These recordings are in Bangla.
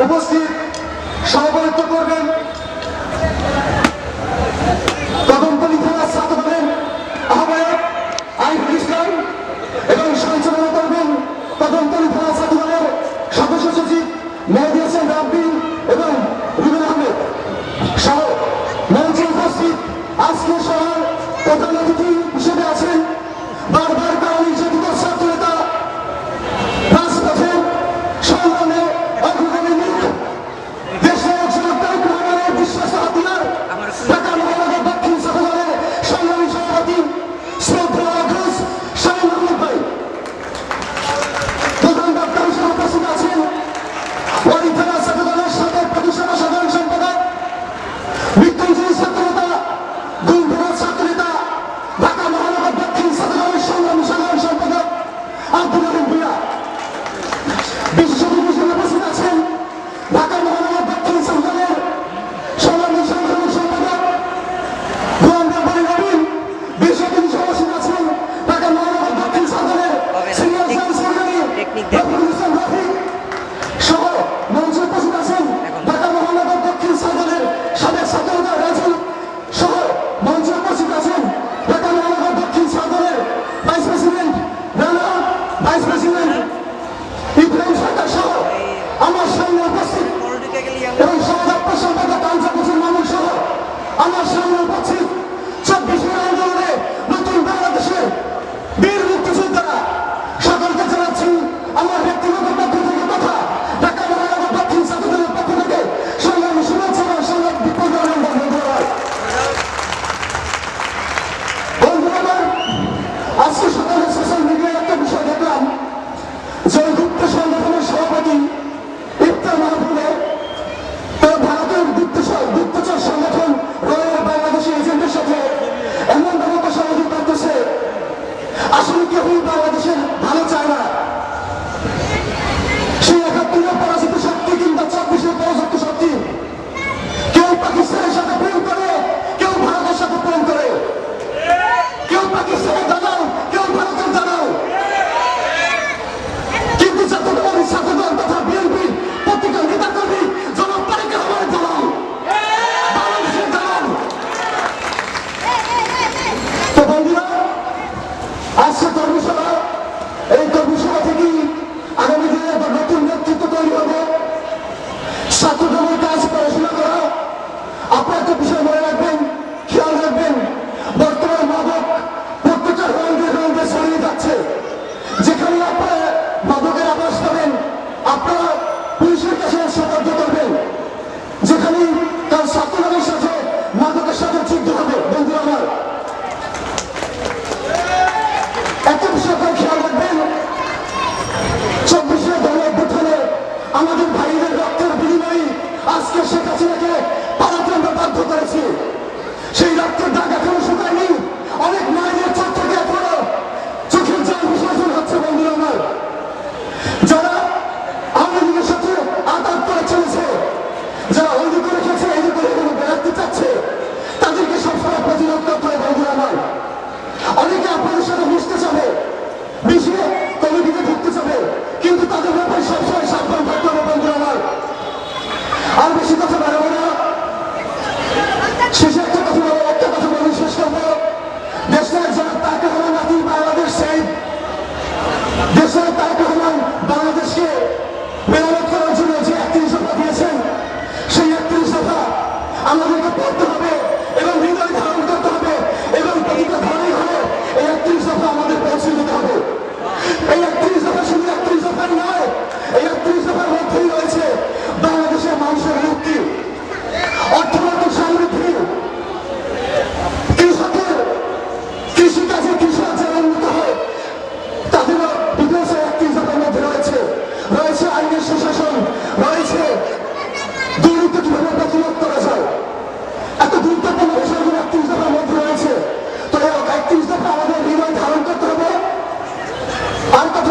উপস্থিত স্বাধীন শ্রদ্ধা আমার সামনে উপস্থিত যখন বাংলাদেশের আজকে কর্মশালা, এই কর্মশালা থেকেই আগামী দিনে একটা নতুন নেতৃত্ব তৈরি হবে। ছাত্রদের কাজ পড়াশোনা করা, আপনার একটা বিষয় মনে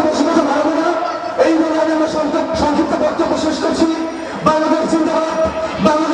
বেশি কথা বাড়াবো এই বলে আমি আমার সংক্ষিপ্ত বক্তব্য শেষ করছি। বাংলাদেশ জিন্দাবাদ। বাংলাদেশ